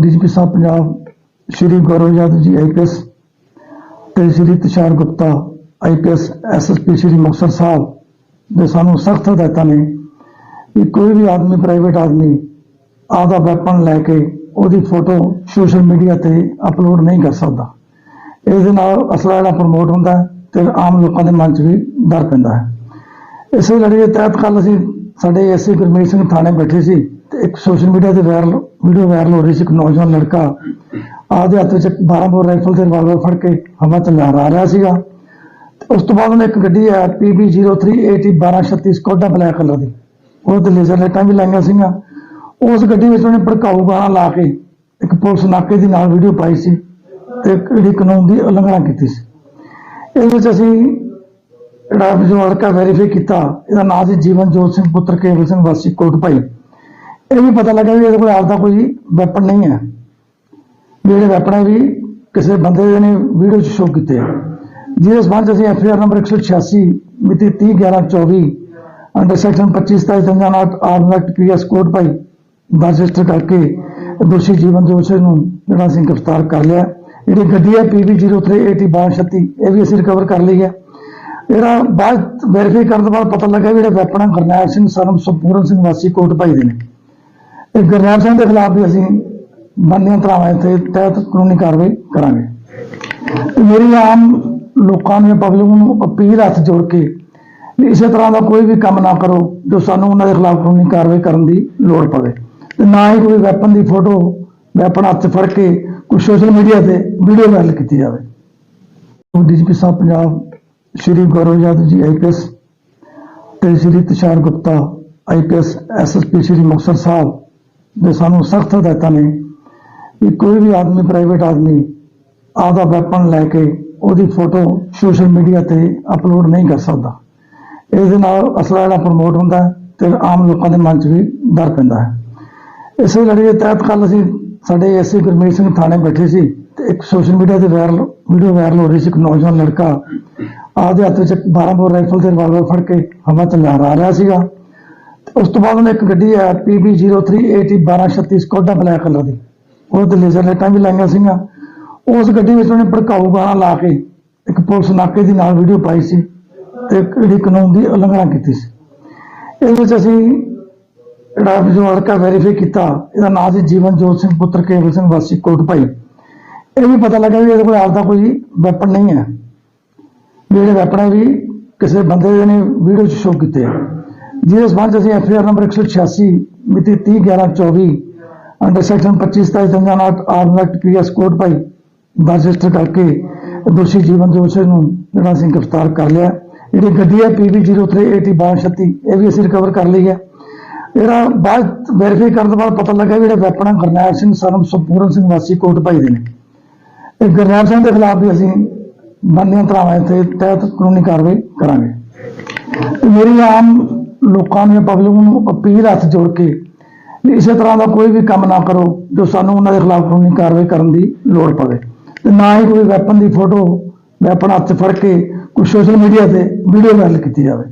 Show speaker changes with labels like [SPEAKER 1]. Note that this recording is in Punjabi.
[SPEAKER 1] ਡੀਜੀਪੀ ਸਾਹਿਬ ਪੰਜਾਬ ਸ਼੍ਰੀ ਗੌਰਵ ਯਾਦਵ ਜੀ ਆਈਪੀਐਸ ਤੇ ਸ਼੍ਰੀ ਤੁਸ਼ਾਰ ਗੁਪਤਾ ਆਈਪੀਐਸ ਐਸਐਸਪੀ ਸ਼੍ਰੀ ਮੁਕਤਸਰ ਸਾਹਿਬ ਦੇ ਸਾਨੂੰ ਸਖਤ ਹਦਾਇਤਾਂ ਨੇ ਕਿ ਕੋਈ ਵੀ ਆਦਮੀ ਪ੍ਰਾਈਵੇਟ ਆਦਮੀ ਆਦਾ ਵੈਪਨ ਲੈ ਕੇ ਉਹਦੀ ਫੋਟੋ ਸੋਸ਼ਲ ਮੀਡੀਆ ਤੇ ਅਪਲੋਡ ਨਹੀਂ ਕਰ ਸਕਦਾ। ਇਸ ਦੇ ਨਾਲ ਅਸਲਾ ਜਿਹੜਾ ਪ੍ਰਮੋਟ ਹੁੰਦਾ ਹੈ ਤੇ ਆਮ ਲੋਕਾਂ ਦੇ ਮਨ 'ਚ ਵੀ ਡਰ ਪੈਂਦਾ ਹੈ। ਇਸੇ ਲੜੀ ਦੇ ਤਹਿਤ ਕੱਲ ਅਸੀਂ ਸਾਡੇ ਐਸਏ ਗੁਰਮੀਤ ਸਿੰਘ ਥਾਣੇ ਬੈਠੇ ਸੀ। ਇੱਕ ਸੋਸ਼ਲ ਮੀਡੀਆ ਤੇ ਵਾਇਰਲ, ਵੀਡੀਓ ਵਾਇਰਲ ਹੋ ਰਹੀ ਸੀ ਇੱਕ ਨੌਜਵਾਨ ਲੜਕਾ। ਆਪਦੇ ਹੱਥ ਵਿੱਚ 12 ਬੋਰ ਰਾਈਫਲ ਤੇ ਰਿਵਾਲਵਰ ਫੜ ਕੇ ਹਵਾ ਚ ਲਹਿਰਾ ਰਿਹਾ ਸੀਗਾ। ਤੇ ਉਸ ਤੋਂ ਬਾਅਦ ਉਹਨੇ ਇੱਕ ਗੱਡੀ ਹੈ PB0380 1236 ਸਕੋਡਾ ਬਲੈਕ ਕਲਰ ਦੀ। ਉਹ ਤੇ ਲੇਜ਼ਰ ਲਾਈਟਾਂ ਵੀ ਲਾਈਆਂ ਸੀਗੀਆਂ। ਉਸ ਗੱਡੀ ਵਿੱਚ ਉਹਨੇ ਭੜਕਾਊ ਗਾਣਾ ਲਾ ਕੇ ਇੱਕ ਪੁਲਿਸ ਨਾਕੇ ਦੀ ਨਾਲ ਵੀਡੀਓ ਪਾਈ ਸੀ ਤੇ ਜਿਹੜੀ ਕਾਨੂੰਨ ਦੀ ਉਲੰਘਣਾ ਕੀਤੀ ਸੀ। ਇਹਦੇ ਵਿੱਚ ਅਸੀਂ ਜਿਹੜਾ ਜੋ ਲੜਕਾ ਵੈਰੀਫਾਈ ਕੀਤਾ। ਇਹਦਾ ਨਾਮ ਸੀ ਜੀਵਨ ਜੋਤ ਸਿੰਘ ਪੁੱਤਰ ਕੇਵਲ ਸਿੰਘ ਵਾਸੀ ਕੋਟ ਭਾਈ ਇਹ ਵੀ ਪਤਾ ਲੱਗਾ ਵੀ ਇਹਦੇ ਕੋਲ ਆਪਦਾ ਕੋਈ ਵੈਪਨ ਨਹੀਂ ਹੈ। ਵੀ ਜਿਹੜੇ ਵੈਪਨ ਵੀ ਕਿਸੇ ਬੰਦੇ ਨੇ ਵੀਡੀਓ 'ਚ ਸ਼ੋਅ ਕੀਤੇ ਜਿਹਦੇ ਸੰਬੰਧ ਅਸੀਂ ਐਫ ਆਰ ਨੰਬਰ 186 ਮਿਤੀ 30 11 24 ਅੰਡਰ ਸੈਕਸ਼ਨ 25 27 ਤੰਜਾਨਾਟ ਆਰਮ ਐਕਟ ਪੀਐਸ ਕੋਡ ਭਾਈ ਦਾ ਰਜਿਸਟਰ ਕਰਕੇ ਦੋਸ਼ੀ ਜੀਵਨ ਜੋਤ ਨੂੰ ਜਿਹੜਾ ਅਸੀਂ ਗ੍ਰਿਫਤਾਰ ਕਰ ਲਿਆ। ਜਿਹੜੀ ਗੱਡੀ ਹੈ PB0380 ਇਹ ਵੀ ਅਸੀਂ ਰਿਕਵਰ ਕਰ ਲਈ ਹੈ। ਜਿਹੜਾ ਬਾਅਦ ਵੈਰੀਫਾਈ ਕਰਨ ਤੋਂ ਬਾਅਦ ਪਤਾ ਲੱਗਾ ਵੀ ਜਿਹੜੇ ਵੈਪਨ ਗਰਨੈਲ ਸਿੰਘ ਸਰਮ ਸੰਪੂਰਨ ਸਿੰਘ ਵਾਸੀ ਕੋਟ ਭਾਈ ਦੇ ਨੇ। ਇਹ ਗਰਨੈਲ ਸਿੰਘ ਦੇ ਖਿਲਾਫ ਵੀ ਅਸੀਂ ਬੰਦੀਆਂ ਧਰਾਵਾਂ ਤੇ ਤਹਿਤ ਕਾਨੂੰਨੀ ਕਾਰਵਾਈ ਕਰਾਂਗੇ। ਮੇਰੀ ਆਮ ਲੋਕਾਂ ਨੂੰ ਪਬਲਿਕ ਨੂੰ ਅਪੀਲ ਹੱਥ ਜੋੜ ਕੇ ਵੀ ਇਸੇ ਤਰ੍ਹਾਂ ਦਾ ਕੋਈ ਵੀ ਕੰਮ ਨਾ ਕਰੋ ਜੋ ਸਾਨੂੰ ਉਹਨਾਂ ਦੇ ਖਿਲਾਫ ਕਾਨੂੰਨੀ ਕਾਰਵਾਈ ਕਰਨ ਦੀ ਲੋੜ ਪਵੇ। ਤੇ ਨਾ ਹੀ ਕੋਈ ਵੈਪਨ ਦੀ ਫੋਟੋ ਵੈਪਨ ਹੱਥ ਫੜ ਕੇ ਕੋਈ ਸੋਸ਼ਲ ਮੀਡੀਆ ਤੇ ਵੀਡੀਓ ਵਾਇਰਲ ਕੀਤੀ ਜਾਵੇ। ਡੀਜੀਪੀ ਸਾਹਿਬ ਪੰਜਾਬ ਸ਼੍ਰੀ ਗੌਰਵ ਯਾਦਵ ਜੀ ਆਈਪੀਐਸ ਤੇ ਸ਼੍ਰੀ ਤੁਸ਼ਾਰ ਗੁਪਤਾ ਆਈਪੀਐਸ ਐਸਐਸਪੀ ਸ਼੍ਰੀ ਮੁਕਤਸਰ ਸਾਹਿਬ ਦੇ ਸਾਨੂੰ ਸਖਤ ਹਦਾਇਤਾਂ ਨੇ ਕਿ ਕੋਈ ਵੀ ਆਦਮੀ ਪ੍ਰਾਈਵੇਟ ਆਦਮੀ ਆਪਦਾ ਵੈਪਨ ਲੈ ਕੇ ਉਹਦੀ ਫੋਟੋ ਸੋਸ਼ਲ ਮੀਡੀਆ ਤੇ ਅਪਲੋਡ ਨਹੀਂ ਕਰ ਸਕਦਾ। ਇਸ ਦੇ ਨਾਲ ਅਸਲਾ ਜਿਹੜਾ ਪ੍ਰਮੋਟ ਹੁੰਦਾ ਹੈ ਤੇ ਆਮ ਲੋਕਾਂ ਦੇ ਮਨ 'ਚ ਵੀ ਡਰ ਪੈਂਦਾ ਹੈ। ਇਸੇ ਲੜੀ ਦੇ ਤਹਿਤ ਕੱਲ ਅਸੀਂ ਸਾਡੇ ਐਸਏ ਗੁਰਮੀਤ ਸਿੰਘ ਥਾਣੇ ਬੈਠੇ ਸੀ ਤੇ ਇੱਕ ਸੋਸ਼ਲ ਮੀਡੀਆ ਤੇ ਵਾਇਰਲ ਵੀਡੀਓ ਵਾਇਰਲ ਹੋ ਰਹੀ ਸੀ। ਇੱਕ ਨੌਜਵਾਨ ਲੜਕਾ ਆਪਦੇ ਹੱਥ ਵਿੱਚ 12 ਬੋਰ ਰਾਈਫਲ ਤੇ ਰਿਵਾਲਵਰ ਫੜ ਕੇ ਹਵਾ ਚ ਲਹਿਰਾ ਰਿਹਾ ਸੀਗਾ। ਉਸ ਤੋਂ ਬਾਅਦ ਉਹਨੇ ਇੱਕ ਗੱਡੀ ਹੈ PB0380 1236 ਸਕੋਡਾ ਬਲੈਕ ਕਲਰ ਦੀ। ਉਹ ਤੇ ਲੇਜ਼ਰ ਲਾਈਟਾਂ ਵੀ ਲਾਈਆਂ ਸੀਗੀਆਂ। ਉਸ ਗੱਡੀ ਵਿੱਚ ਉਹਨੇ ਭੜਕਾਊ ਗਾਣਾ ਲਾ ਕੇ ਇੱਕ ਪੁਲਿਸ ਨਾਕੇ ਦੀ ਨਾਲ ਵੀਡੀਓ ਪਾਈ ਸੀ ਤੇ ਜਿਹੜੀ ਕਾਨੂੰਨ ਦੀ ਉਲੰਘਣਾ ਕੀਤੀ ਸੀ। ਇਹਦੇ ਵਿੱਚ ਅਸੀਂ ਜਿਹੜਾ ਜੋ ਲੜਕਾ ਵੈਰੀਫਾਈ ਕੀਤਾ, ਇਹਦਾ ਨਾਮ ਸੀ ਜੀਵਨ ਜੋਤ ਸਿੰਘ ਪੁੱਤਰ ਕੇਵਲ ਸਿੰਘ ਵਾਸੀ ਕੋਟ ਭਾਈ। ਇਹ ਵੀ ਪਤਾ ਲੱਗਾ ਵੀ ਇਹਦੇ ਕੋਲ ਆਪਦਾ ਕੋਈ ਵੈਪਨ ਨਹੀਂ ਹੈ। ਵੀ ਜਿਹੜੇ ਵੈਪਨ ਹੈ ਵੀ ਕਿਸੇ ਬੰਦੇ ਨੇ ਵੀਡੀਓ 'ਚ ਸ਼ੋਅ ਕੀਤੇ ਆ। ਜਿਹਦੇ ਸਬੰਧ 'ਚ ਅਸੀਂ ਐਫ ਆਰ ਨੰਬਰ 186 ਮਿਤੀ 30 11 24 ਅੰਡਰ ਸੈਕਸ਼ਨ 25 27 ਤੰਜਾਨਾਟ ਆਰਮ ਐਕਟ ਪੀਐਸ ਕੋਡ ਭਾਈ ਦਾ ਰਜਿਸਟਰ ਕਰਕੇ ਦੋਸ਼ੀ ਜੀਵਨ ਜੋਤ ਨੂੰ ਜਿਹੜਾ ਅਸੀਂ ਗ੍ਰਿਫਤਾਰ ਕਰ ਲਿਆ। ਜਿਹੜੀ ਗੱਡੀ ਹੈ PB0380 1236 ਇਹ ਵੀ ਅਸੀਂ ਰਿਕਵਰ ਕਰ ਲਈ ਹੈ। ਇਹਦਾ ਬਾਅਦ ਵੈਰੀਫਾਈ ਕਰਨ ਤੋਂ ਬਾਅਦ ਪਤਾ ਲੱਗਾ ਵੀ ਜਿਹੜਾ ਵੈਪਨ ਹੈ ਗਰਨੈਲ ਸਿੰਘ ਸਰਮ ਸੰਪੂਰਨ ਸਿੰਘ ਵਾਸੀ ਕੋਟ ਭਾਈ ਦੇ ਨੇ। ਇਹ ਗਰਨੈਲ ਸਿੰਘ ਦੇ ਖਿਲਾਫ ਵੀ ਅਸੀਂ ਬੰਦੀਆਂ ਧਰਾਵਾਂ ਤੇ ਤਹਿਤ ਕਾਨੂੰਨੀ ਕਾਰਵਾਈ ਕਰਾਂਗੇ। ਮੇਰੀ ਆਮ ਲੋਕਾਂ ਨੂੰ ਪਬਲਿਕ ਨੂੰ ਅਪੀਲ ਹੱਥ ਜੋੜ ਕੇ ਵੀ ਇਸੇ ਤਰ੍ਹਾਂ ਦਾ ਕੋਈ ਵੀ ਕੰਮ ਨਾ ਕਰੋ ਜੋ ਸਾਨੂੰ ਉਹਨਾਂ ਦੇ ਖਿਲਾਫ ਕਾਨੂੰਨੀ ਕਾਰਵਾਈ ਕਰਨ ਦੀ ਲੋੜ ਪਵੇ। ਤੇ ਨਾ ਹੀ ਕੋਈ ਵੈਪਨ ਦੀ ਫੋਟੋ ਵੈਪਨ ਹੱਥ 'ਚ ਫੜ ਕੇ ਕੋਈ ਸੋਸ਼ਲ ਮੀਡੀਆ ਤੇ ਵੀਡੀਓ ਵਾਇਰਲ ਕੀਤੀ ਜਾਵੇ।